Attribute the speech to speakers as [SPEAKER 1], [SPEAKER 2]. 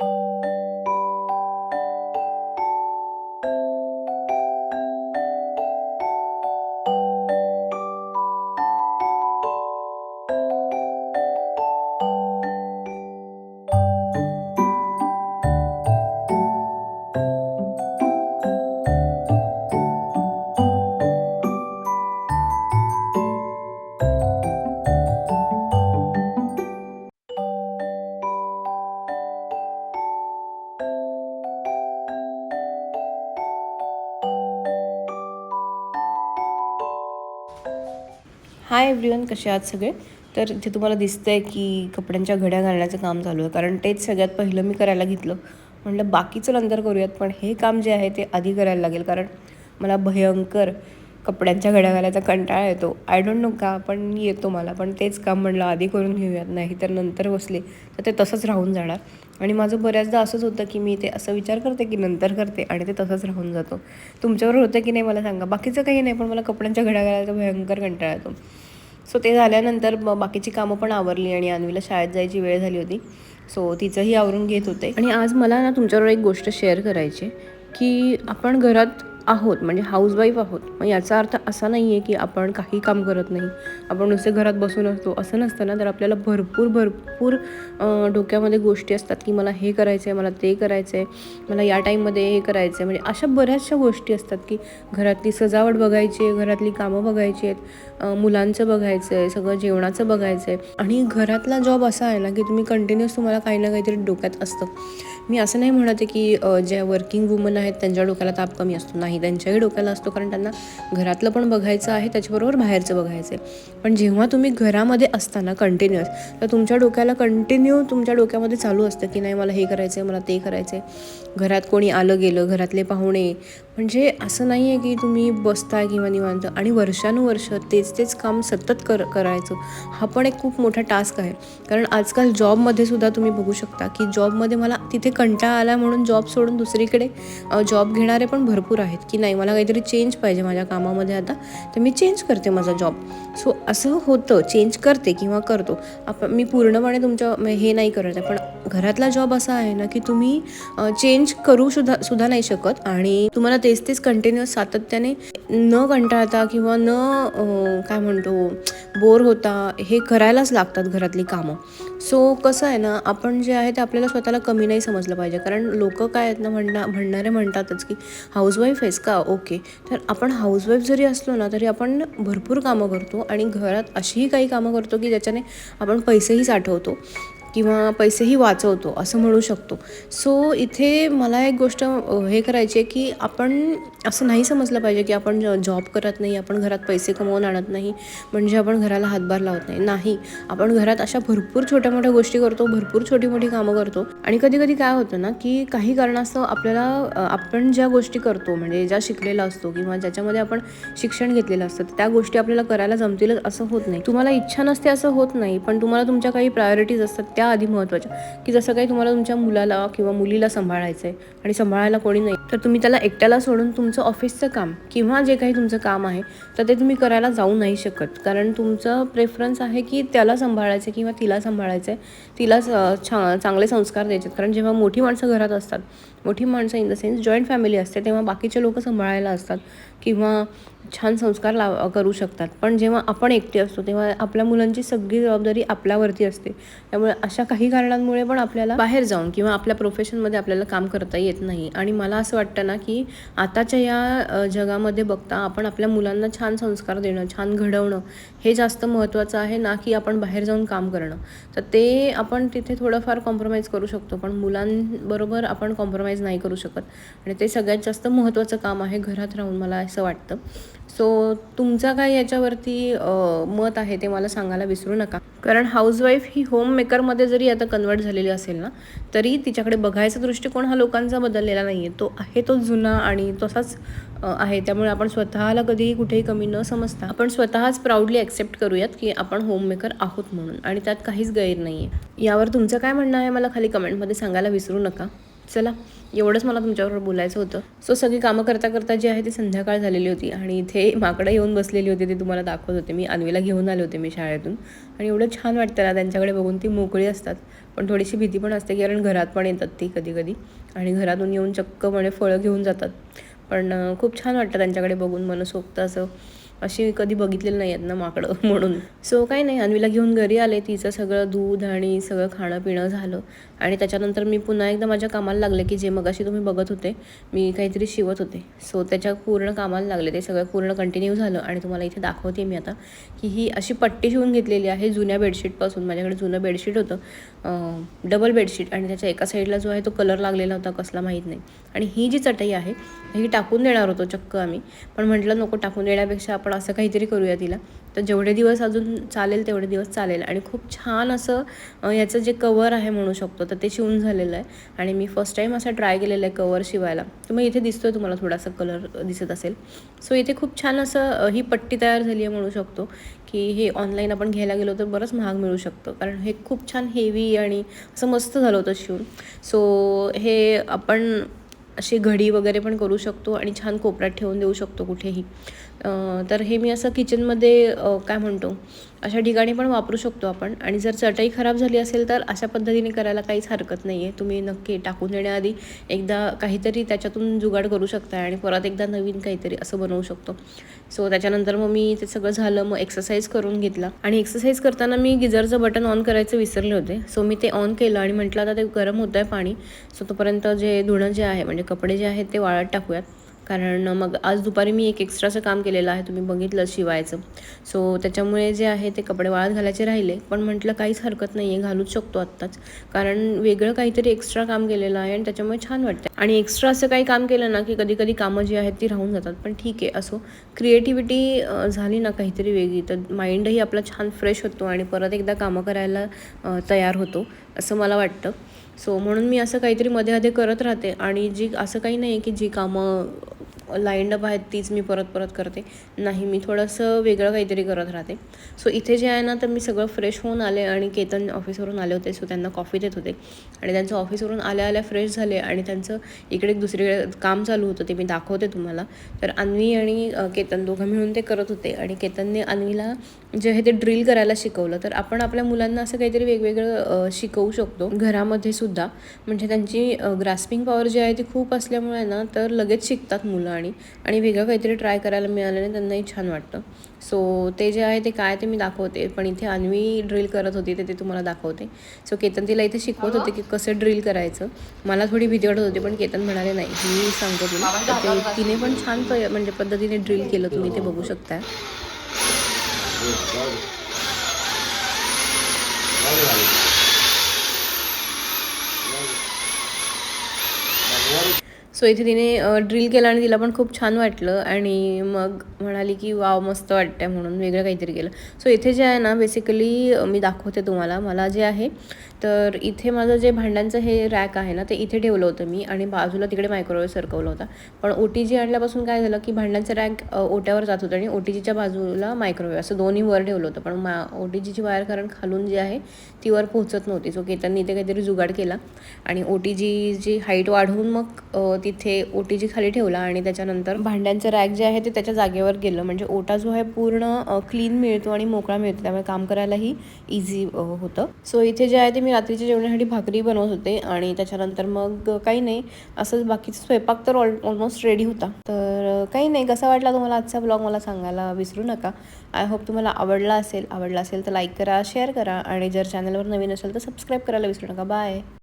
[SPEAKER 1] you hi everyone कसे आहात सगळे? तर इथे तुम्हाला दिसतं आहे की कपड्यांच्या घड्या घालण्याचं काम चालू आहे. कारण तेच सगळ्यात पहिलं मी करायला घेतलं. म्हणलं बाकीचं नंतर करूयात पण हे काम जे आहे ते आधी करायला लागेल. कारण मला भयंकर कपड्यांच्या घड्या घालायचा कंटाळा येतो. आय डोंट नो का पण येतो मला. पण तेच काम म्हणलं आधी करून घेऊयात. नाही तर नंतर बसले तर ते तसंच राहून जाणार. आणि माझं बऱ्याचदा असंच होतं की मी ते असं विचार करते की नंतर करते आणि ते तसंच राहून जातो. तुमच्यावर होतं की नाही मला सांगा. बाकीचं काही नाही पण मला कपड्यांच्या घड्या घालायचा भयंकर कंटाळा येतो. सो ते झाल्यानंतर बाकीची कामं पण आवरली आणि अन्वीला शाळेत जायची वेळ झाली होती. सो तिचंही आवरून घेत होते. आणि आज मला ना तुमच्यावर एक गोष्ट शेअर करायची की आपण घरात आहोत म्हणजे हाऊसवाईफ आहोत. मग याचा अर्थ असा नाही आहे की आपण काही काम करत नाही. आपण नुसते घरात बसून असतो. असं नसतं ना तर आपल्याला भरपूर भरपूर डोक्यामध्ये गोष्टी असतात की मला हे करायचं आहे मला ते करायचं आहे मला या टाईममध्ये हे करायचं आहे म्हणजे अशा बऱ्याचशा गोष्टी असतात की घरातली सजावट बघायची आहे घरातली कामं बघायची आहेत मुलांचं बघायचं आहे सगळं जेवणाचं बघायचं आहे आणि घरातला जॉब असा आहे ना की तुम्ही कंटिन्युअस तुम्हाला काही ना काहीतरी डोक्यात असतं. मी असं नाही म्हणत आहे की ज्या वर्किंग वुमन आहेत त्यांच्या डोक्याला ताप कमी असतो. नाही त्यांच्याही डोक्याला असतो कारण त्यांना घरातलं पण बघायचं आहे त्याच्याबरोबर बाहेरचं बघायचं आहे पण जेव्हा तुम्ही घरामध्ये असताना कंटिन्युअस तर तुमच्या डोक्याला कंटिन्यू तुमच्या डोक्यामध्ये चालू असतं की नाही मला हे करायचं आहे मला ते करायचं आहे घरात कोणी आलं गेलं घरातले पाहुणे. म्हणजे असं नाही आहे की तुम्ही बसताय किंवा निवांत. आणि वर्षानुवर्ष तेच तेच काम सतत कर करायचं हा पण एक खूप मोठा टास्क आहे. कारण आजकाल जॉबमध्ये सुद्धा तुम्ही बघू शकता की जॉबमध्ये मला तिथे कंटाळा आला म्हणून जॉब सोडून दुसरीकडे जॉब घेणारे पण भरपूर आहेत की नाही मला काहीतरी चेंज पाहिजे माझ्या कामामध्ये आता तर मी चेंज करते माझा जॉब सो असं होतं चेंज करते किंवा करतो. आपण मी पूर्णपणे तुमच्या हे नाही करत आहे पण घरातला जॉब असा आहे ना की तुम्ही चेंज करू सुद्धा सुद्धा नाही शकत आणि तुम्हाला तेच तेच कंटिन्युअस सातत्याने न कंटाळता किंवा न काय म्हणतो बोर होता हे करायलाच लागतात घरातली कामं. सो कसं आहे ना आपण जे आहे ते आपल्याला स्वतःला कमी नाही समजलं पाहिजे. कारण लोक काय आहेत ना म्हणणा म्हणणारे म्हणतातच की हाऊसवाईफ आहेस का? ओके तर आपण हाऊसवाईफ जरी असलो ना तरी आपण भरपूर कामं करतो आणि घरात अशीही काही कामं करतो की ज्याच्याने आपण पैसेही साठवतो. किंवा पैसेही वाचवतो असं म्हणू शकतो. सो इथे मला एक गोष्ट हे करायची आहे की आपण असं नाही समजलं पाहिजे की आपण जॉब करत नाही आपण घरात पैसे कमवून आणत नाही म्हणजे आपण घराला हातभार लावत नाही. नाही. आपण घरात अशा भरपूर छोट्या मोठ्या गोष्टी करतो भरपूर छोटी मोठी कामं करतो. आणि कधी कधी काय होतं ना की काही कारणास्तव आपल्याला आपण ज्या गोष्टी करतो म्हणजे ज्या शिकलेला असतो किंवा ज्याच्यामध्ये आपण शिक्षण घेतलेलं असतं त्या गोष्टी आपल्याला करायला जमतीलच असं होत नाही. तुम्हाला इच्छा नसते असं होत नाही पण तुम्हाला तुमच्या काही प्रायोरिटीज असतात त्या त्या आधी महत्त्वाच्या की जसं काही तुम्हाला तुमच्या मुलाला किंवा मुलीला सांभाळायचं आहे आणि सांभाळायला कोणी नाही तर तुम्ही त्याला एकट्याला सोडून तुमचं ऑफिसचं काम किंवा जे काही तुमचं काम आहे तर ते तुम्ही करायला जाऊ नाही शकत कारण तुमचं प्रेफरन्स आहे की त्याला सांभाळायचं किंवा तिला सांभाळायचं आहे तिला छा चांगले संस्कार द्यायचे आहेत. कारण जेव्हा मोठी माणसं घरात असतात मोठी माणसं in the sense joint family असते तेव्हा बाकीचे लोक सांभाळायला असतात किंवा छान संस्कार लाव करू शकतात. पण जेव्हा आपण एकटे असतो तेव्हा आपल्या मुलांची सगळी जबाबदारी आपल्यावरती असते. त्यामुळे अशा काही कारणांमुळे पण आपल्याला बाहेर जाऊन किंवा आपल्या प्रोफेशनमध्ये आपल्याला काम करता येत नाही. आणि मला असं वाटतं ना की आताच्या या जगामध्ये बघता आपण आपल्या मुलांना छान संस्कार देणं छान घडवणं हे जास्त महत्त्वाचं आहे ना की आपण बाहेर जाऊन काम करणं. तर ते आपण तिथे थोडंफार कॉम्प्रोमाइज करू शकतो पण मुलांबरोबर आपण कॉम्प्रोमाइज नाही करू शकत. आणि ते सगळ्यात जास्त महत्त्वाचं काम आहे घरात राहून मला असं वाटतं. सो तुमचा काय याच्यावरती मत आहे ते मला सांगायला विसरू नका. कारण हाऊसवाईफ ही होम मेकरमध्ये जरी आता कन्वर्ट झालेली असेल ना तरी तिच्याकडे बघायचा दृष्टिकोन हा लोकांचा बदललेला नाही आहे तो आहे तो जुना आणि तसाच आहे. त्यामुळे आपण स्वतःला कधीही कुठेही कमी न समजता आपण स्वतःच प्राऊडली ॲक्सेप्ट करूयात की आपण होममेकर आहोत म्हणून आणि त्यात काहीच गैर नाही आहे यावर तुमचं काय म्हणणं आहे मला खाली कमेंटमध्ये सांगायला विसरू नका. चला. एवढंच मला तुमच्याबरोबर बोलायचं होतं. सो सगळी कामं करता करता जी आहे ती संध्याकाळ झालेली होती. आणि इथे माकडं येऊन बसलेली होती ती तुम्हाला दाखवत होते. मी अन्वीला घेऊन आले होते मी शाळेतून. आणि एवढं छान वाटतं ना त्यांच्याकडे बघून ती मोकळी असतात. पण थोडीशी भीती पण असते कारण घरात पण येतात ती कधी कधी आणि घरातून येऊन चक्कपणे फळं घेऊन जातात. पण खूप छान वाटतं त्यांच्याकडे बघून. मनसोक्त असं अशी कधी बघितलेलं नाही आहेत ना माकडं म्हणून. सो काही नाही. अन्वीला घेऊन घरी आले. तिचं सगळं दूध आणि सगळं खाणं पिणं झालं. आणि त्याच्यानंतर मी पुन्हा एकदा माझ्या कामाला लागले की जे मगाशी तुम्ही बघत होते मी काहीतरी शिवत होते. सो त्याच्या पूर्ण कामाला लागले. ते सगळं पूर्ण कंटिन्यू झालं आणि तुम्हाला इथे दाखवते मी आता की ही अशी पट्टी शिवून घेतलेली आहे जुन्या बेडशीटपासून माझ्याकडे जुनं बेडशीट होतं डबल बेडशीट आणि त्याच्या एका साईडला जो आहे तो कलर लागलेला होता कसला माहीत नाही. आणि ही जी चटई आहे ही टाकून देणार होतो चक्क आम्ही. पण म्हटलं नको टाकून देण्यापेक्षा आपण असं काहीतरी करूया तिला. तर जेवढे दिवस अजून चालेल तेवढे दिवस चालेल. आणि खूप छान असं याचं जे कवर आहे म्हणू शकतो तर ते शिवून झालेलं आहे. आणि मी फर्स्ट टाईम असं ट्राय केलेलं आहे कवर शिवायला. तर मग इथे दिसतोय तुम्हाला थोडासा कलर दिसत असेल. सो इथे खूप छान असं ही पट्टी तयार झाली आहे म्हणू शकतो की हे ऑनलाईन आपण घ्यायला गेलो तर बरंच महाग मिळू शकतं. कारण हे खूप छान हेवी आणि असं मस्त झालं होतं शिवून. सो हे आपण अशी घडी वगैरे पण करू शकतो आणि छान कोपऱ्यात ठेवून देऊ शकतो कुठेही. तर हे मी असं किचनमध्ये काय म्हणतो अशा ठिकाणी पण वापरू शकतो आपण. आणि जर चटई खराब झाली असेल तर अशा पद्धतीने करायला काहीच हरकत नाही आहे तुम्ही नक्की टाकून देण्याआधी एकदा काहीतरी त्याच्यातून जुगाड करू शकता आणि परत एकदा नवीन काहीतरी असं बनवू शकतो. सो त्याच्यानंतर मग मी ते सगळं झालं मग एक्सरसाइज करून घेतला. आणि एक्सरसाइज करताना मी गिझरचं बटन ऑन करायचं विसरले होते. सो मी ते ऑन केलं आणि म्हटलं आता ते गरम होतं आहे पाणी. सो तोपर्यंत जे धुणं जे आहे म्हणजे कपडे जे आहेत ते वाळत टाकूयात. कारण मग आज दुपारी मी एक एक्स्ट्राचं काम केलेलं आहे तुम्ही बघितलं शिवायचं. सो त्याच्यामुळे जे आहे ते कपडे वाळत घालायचे राहिले पण म्हटलं काहीच हरकत नाही आहे घालूच शकतो आत्ताच. कारण वेगळं काहीतरी एक्स्ट्रा काम केलेलं आहे आणि त्याच्यामुळे छान वाटतं आणि एक्स्ट्रा असं काही काम केलं ना की कधी कधी कामं जी आहेत ती राहून जातात पण ठीक आहे असो. क्रिएटिव्हिटी झाली ना काहीतरी वेगळी तर माइंडही आपला छान फ्रेश होतो आणि परत एकदा कामं करायला तयार होतो असं मला वाटतं. सो म्हणून मी असं काहीतरी मध्ये मध्ये करत राहते आणि जी असं काही नाही आहे की जी कामं लाईंड अप आहेत तीच मी परत परत करते. नाही मी थोडंसं वेगळं काहीतरी करत राहते. सो इथे जे आहे ना तर मी सगळं फ्रेश होऊन आले आणि केतन ऑफिसवरून आले होते सो त्यांना कॉफी देत होते. आणि त्यांचं ऑफिसवरून आल्या आल्या फ्रेश झाले आणि त्यांचं इकडे दुसरीकडे काम चालू होतं ते मी दाखवते तुम्हाला. तर अन्वी आणि केतन दोघं मिळून ते करत होते आणि केतनने अन्वीला जे आहे ते ड्रिल करायला शिकवलं. तर आपण आपल्या मुलांना असं काहीतरी वेगवेगळं शिकवू शकतो घरामध्ये सुद्धा. म्हणजे त्यांची ग्रास्पिंग पॉवर जी आहे ती खूप असल्यामुळे ना तर लगेच शिकतात मुलं आणि आणि वेगळं काहीतरी ट्राय करायला मिळाल्याने त्यांनाही छान वाटतं. सो ते जे आहे ते काय ते मी दाखवते पण इथे अन्वी ड्रिल करत होती ते ते तुम्हाला दाखवते. सो केतन तिला इथे शिकवत होते की कसं ड्रिल करायचं. मला थोडी भीती वाटत होती पण केतन म्हणाले नाही मी सांगतो तुला. ते तिने पण छान प- म्हणजे पद्धतीने ड्रिल केलं तुम्ही ते बघू शकता सो इथे तिने ड्रिल केलं आणि तिला पण खूप छान वाटलं आणि मग म्हणाली की वाव मस्त वाटतंय म्हणून वेगळं काहीतरी केलं. सो इथे जे आहे ना बेसिकली मी दाखवते तुम्हाला. मला जे आहे तर इथे माझं जे भांड्यांचं हे रॅक आहे ना ते इथे ठेवलं होतं मी आणि बाजूला तिकडे मायक्रोवेव्ह सरकवलं होता. पण ओ टी जी आणल्यापासून काय झालं की भांड्यांचं रॅक ओट्यावर जात होतं आणि ओ टी जीच्या बाजूला मायक्रोवेव्ह असं दोन्ही वर ठेवलं होतं. पण मा ओ टी जीची वायर कारण खालून जी आहे ती वर पोहोचत नव्हती. सो केतननी इथे काहीतरी जुगाड केला आणि ओ टी जीची हाईट वाढवून मग ती तिथे ओ टी जी खाली ठेवला आणि त्याच्यानंतर भांड्यांचं रॅक जे आहे ते त्याच्या जागेवर गेलं. म्हणजे ओटा जो आहे पूर्ण क्लीन मिळतो आणि मोकळा मिळतो. त्यामुळे काम करायलाही इझी होतं. सो इथे जे आहे ते मी रात्रीच्या जेवणासाठी भाकरी बनवत होते आणि त्याच्यानंतर मग काही नाही. असंच बाकीचा स्वयंपाक तर ऑल ऑलमोस्ट रेडी होता. तर काही नाही. कसा वाटला तुम्हाला आजचा ब्लॉग मला सांगायला विसरू नका. आय होप तुम्हाला आवडला असेल. आवडला असेल तर लाईक करा शेअर करा आणि जर चॅनलवर नवीन असेल तर सबस्क्राईब करायला विसरू नका. बाय